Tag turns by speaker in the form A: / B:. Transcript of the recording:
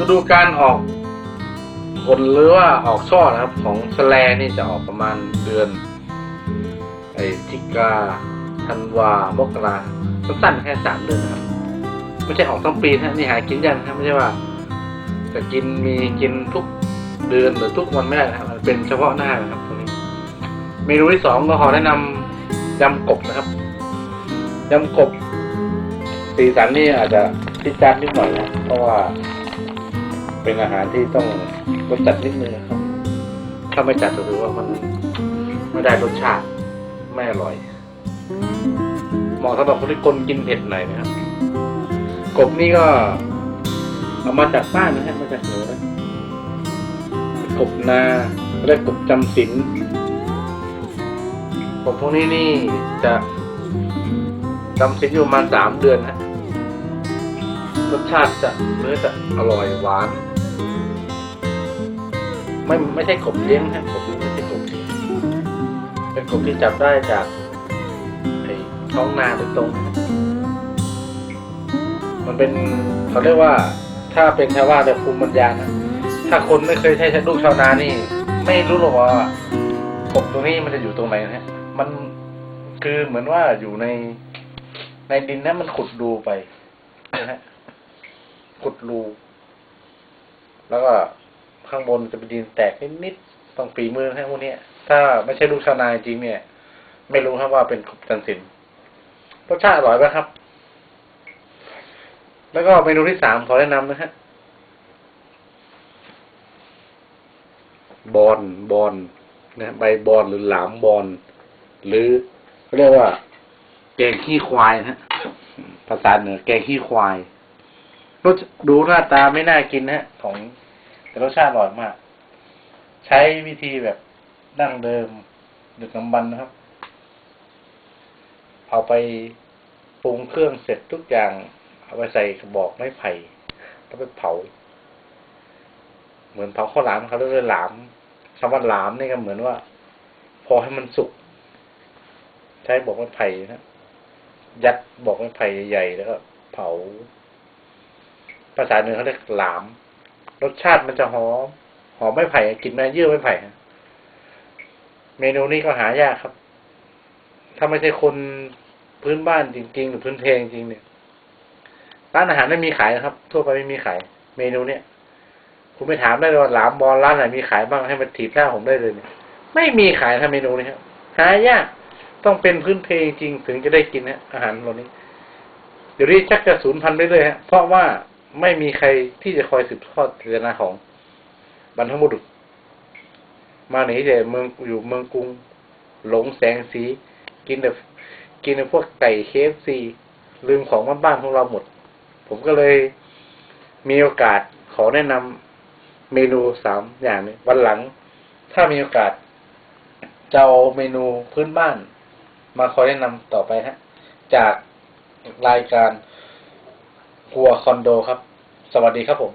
A: ฤดูการออกผลหรือว่าออกช่อนะครับ ของสแลนี่จะออกประมาณเดือน ไอ้ทิกาธันวามกราสั้นๆแค่สามเดือนนะครับ ไม่ใช่ออกทั้งปีนะนี่หากินยากนะครับไม่ใช่ว่า จะกินมีกินทุกเดือนหรือทุกวันไม่ได้นะครับมันเป็นเฉพาะหน้านะครับตรงนี้ เมนูที่สองก็ขอแนะนำยำกบนะครับยำกบสีสันนี่อาจจะพิจารณ์นิดหน่อยนะเพราะว่า เป็นอาหารที่ต้องรสจัดนิดนึงนะครับ ถ้าไม่จัดก็ถือว่ามันไม่ได้รสชาติไม่อร่อยเหมาะสำหรับคนที่คนกินเผ็ดหน่อยนะครับ กบนี่ก็เอามาจากบ้านนะฮะมาจากเหนือนะเป็นกบนาเรียกกบจำศีลกบพวกนี้นี่จะจำศีลอยู่มาสามเดือนฮะรสชาติจะเนื้อจะอร่อยหวาน ไม่ไม่ใช่กบเลี้ยงฮะกบนี้ไม่ใช่กบเลี้ยงเป็นกบที่จับได้จากไอ้ท้องนาโดยตรง มันเป็นเขาเรียกว่า ถ้าเป็นชาวบ้านแบบภูมิปัญญานะถ้าคนไม่เคยใช้ลูกชาวนานี่ ไม่รู้หรอกว่ากบตัวนี้มันจะอยู่ตรงไหนนะฮะมันคือเหมือนว่าอยู่ในในดินนะมันขุดดูไปนะฮะขุดรู แล้วก็ข้างบนจะเป็นดินแตกนิดๆต้องฝีมือนะฮะพวกเนี้ยถ้าไม่ใช่ลูกชาวนาจริงเนี่ย ไม่รู้ครับว่าเป็นกบจันสินรสชาติอร่อยไหมครับ แล้วก็เมนูที่สามขอแนะนำนะฮะบอนบอนนะใบบอนหรือหลามบอนหรือเขาเรียกว่า แกงขี้ควายนะฮะภาษาเหนือแกงขี้ควายรสดูหน้าตาไม่น่ากินนะฮะของ แต่รสชาติอร่อยมาก ใช้วิธีแบบดั้งเดิมดึกน้ำบันนะครับ เอาไปปรุงเครื่องเสร็จทุกอย่าง เอาไปใส่กระบอกไม้ไผ่แล้วไปเผา เหมือนเผาข้าวหลามเขาเรียกว่าหลามคำว่าหลามนี่ก็เหมือนว่า พอให้มันสุก ใช้บอกไม้ไผ่นะยัดบอกไม้ไผ่ใหญ่ๆแล้วก็เผา ภาษาเหนือเขาเรียกหลาม รสชาติมันจะหอมหอมไม้ไผ่กลินแม่เยื่อไม้ไผ่เมนูนี้ก็หายากครับ ถ้าไม่ใช่คนพื้นบ้านจริง ๆ หรือพื้นเพลงจริงเนี่ยร้านอาหารไม่มีขายนะครับ ทั่วไปไม่มีขาย เมนูเนี้ยคุณไปถามได้เลยว่าหลามบอลร้านไหนมีขายบ้างให้มันถีบหน้าผมได้เลยเนี่ยไม่มีขายถ้าเมนูนี้ครับหายากต้องเป็นพื้นเพจริงถึงจะได้กินนะอาหารเหล่านี้ เดี๋ยวนี้ชักจะสูญพันธุ์ไปเรื่อยๆฮะเพราะว่า ไม่มีใครที่จะคอยสืบทอดเจตนาของบรรพบุรุษ มาหนีแต่เมืองอยู่เมืองกรุง หลงแสงสี กินแต่กินแต่พวกไก่เคฟซีลืมของบ้านๆของเราหมด ผมก็เลยมีโอกาสขอแนะนำเมนูสามอย่างนี้วันหลัง ถ้ามีโอกาสจะเอาเมนูพื้นบ้าน มาคอยแนะนำต่อไปฮะ จากรายการ ครัวคอนโดครับ สวัสดีครับผม